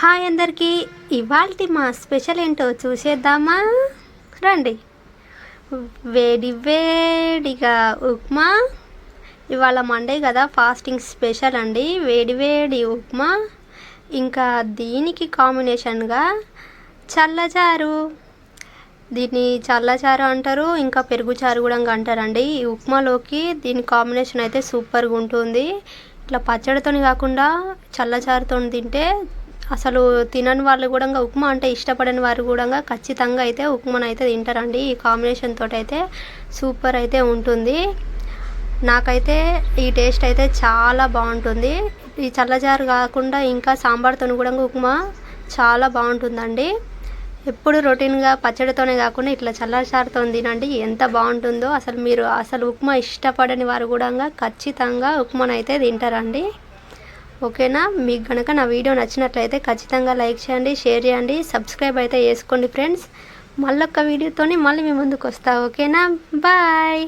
Hi అందరికీ. ఇవాళ మా స్పెషల్ ఏంటో చూసేద్దామా? రండి. వేడి వేడిగా ఉప్మా. ఇవాళ మండే కదా ఫాస్టింగ్ స్పెషల్ అండి. వేడి వేడి ఉప్మా. ఇంకా దీనికి కాంబినేషన్గా చల్లచారు దీన్ని చల్లచారు అంటారు ఇంకా పెరుగుచారు కూడా అంటారండి. ఈ ఉప్మాలోకి దీని కాంబినేషన్ అయితే సూపర్గా ఉంటుంది. ఇట్లా పచ్చడితో కాకుండా చల్లచారుతో తింటే అసలు తినని వాళ్ళు కూడా ఉప్మా అంటే ఇష్టపడని వారు కూడా ఖచ్చితంగా అయితే ఉప్మాను అయితే తింటారండి. ఈ కాంబినేషన్ తోటి అయితే సూపర్ అయితే ఉంటుంది. నాకైతే ఈ టేస్ట్ అయితే చాలా బాగుంటుంది. ఈ చల్లజారు కాకుండా ఇంకా సాంబార్తో కూడా ఉప్మా చాలా బాగుంటుందండి. ఎప్పుడు రొటీన్గా పచ్చడితోనే కాకుండా ఇట్లా చల్లచారుతో తినండి ఎంత బాగుంటుందో. అసలు మీరు అసలు ఉప్మా ఇష్టపడని వారు కూడా ఖచ్చితంగా ఉప్మానైతే అయితే తింటారండి. ఓకేనా? మీకు కనుక నా వీడియో నచ్చినట్లయితే ఖచ్చితంగా లైక్ చేయండి షేర్ చేయండి సబ్స్క్రైబ్ అయితే చేసుకోండి ఫ్రెండ్స్. మళ్ళొక్క వీడియోతోని మళ్ళీ మీ ముందుకు వస్తా ఓకేనా? బాయ్!